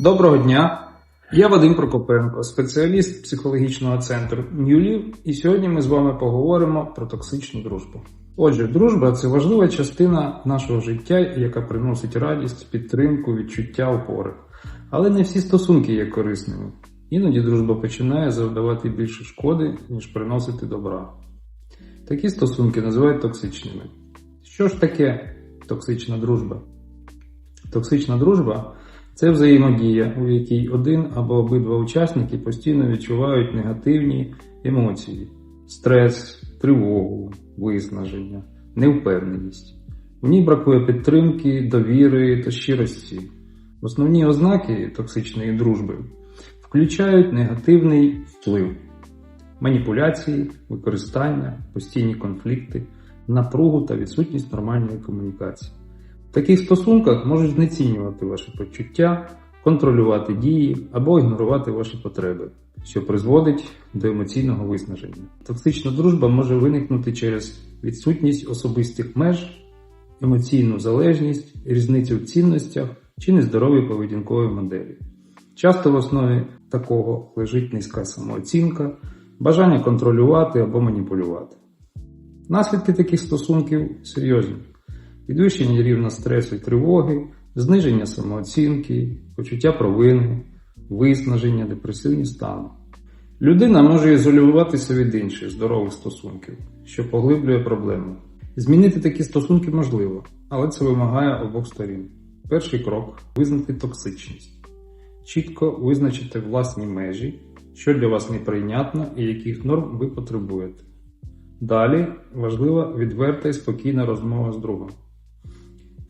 Доброго дня! Я Вадим Прокопенко, спеціаліст психологічного центру Ньюлів, і сьогодні ми з вами поговоримо про токсичну дружбу. Отже, дружба це важлива частина нашого життя, яка приносить радість, підтримку, відчуття опори. Але не всі стосунки є корисними. Іноді дружба починає завдавати більше шкоди, ніж приносити добра. Такі стосунки називають токсичними. Що ж таке токсична дружба? Токсична дружба це взаємодія, у якій один або обидва учасники постійно відчувають негативні емоції, стрес, тривогу, виснаження, невпевненість. В ній бракує підтримки, довіри та щирості. Основні ознаки токсичної дружби включають негативний вплив, маніпуляції, використання, постійні конфлікти, напругу та відсутність нормальної комунікації. В таких стосунках можуть знецінювати ваші почуття, контролювати дії або ігнорувати ваші потреби, що призводить до емоційного виснаження. Токсична дружба може виникнути через відсутність особистих меж, емоційну залежність, різницю в цінностях чи нездорові поведінкові моделі. Часто в основі такого лежить низька самооцінка, бажання контролювати або маніпулювати. Наслідки таких стосунків серйозні підвищення рівня стресу і тривоги, зниження самооцінки, почуття провини, виснаження, депресивні стани. Людина може ізолюватися від інших здорових стосунків, що поглиблює проблему. Змінити такі стосунки можливо, але це вимагає обох сторін. Перший крок визнати токсичність, чітко визначити власні межі, що для вас неприйнятно і яких норм ви потребуєте. Далі важлива відверта і спокійна розмова з другом.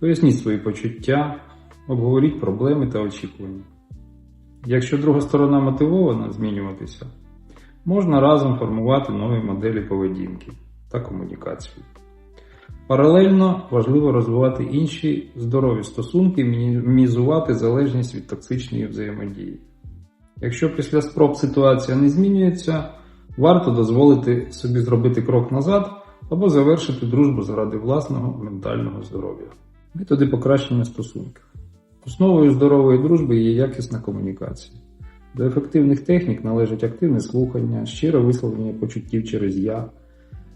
Поясніть свої почуття, обговоріть проблеми та очікування. Якщо друга сторона мотивована змінюватися, можна разом формувати нові моделі поведінки та комунікацію. Паралельно важливо розвивати інші здорові стосунки, мінімізувати залежність від токсичної взаємодії. Якщо після спроб ситуація не змінюється, варто дозволити собі зробити крок назад або завершити дружбу заради власного ментального здоров'я. Методи покращення стосунків. Основою здорової дружби є якісна комунікація. До ефективних технік належить активне слухання, щире висловлення почуттів через я,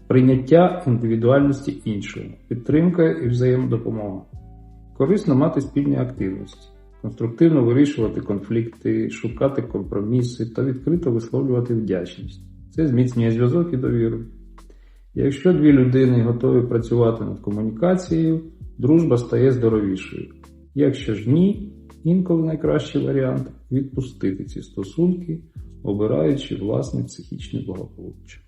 прийняття індивідуальності іншого, підтримка і взаємодопомога. Корисно мати спільні активності, конструктивно вирішувати конфлікти, шукати компроміси та відкрито висловлювати вдячність. Це зміцнює зв'язок і довіру. Якщо дві людини готові працювати над комунікацією, дружба стає здоровішою. Якщо ж ні, інколи найкращий варіант відпустити ці стосунки, обираючи власне психічне благополуччя.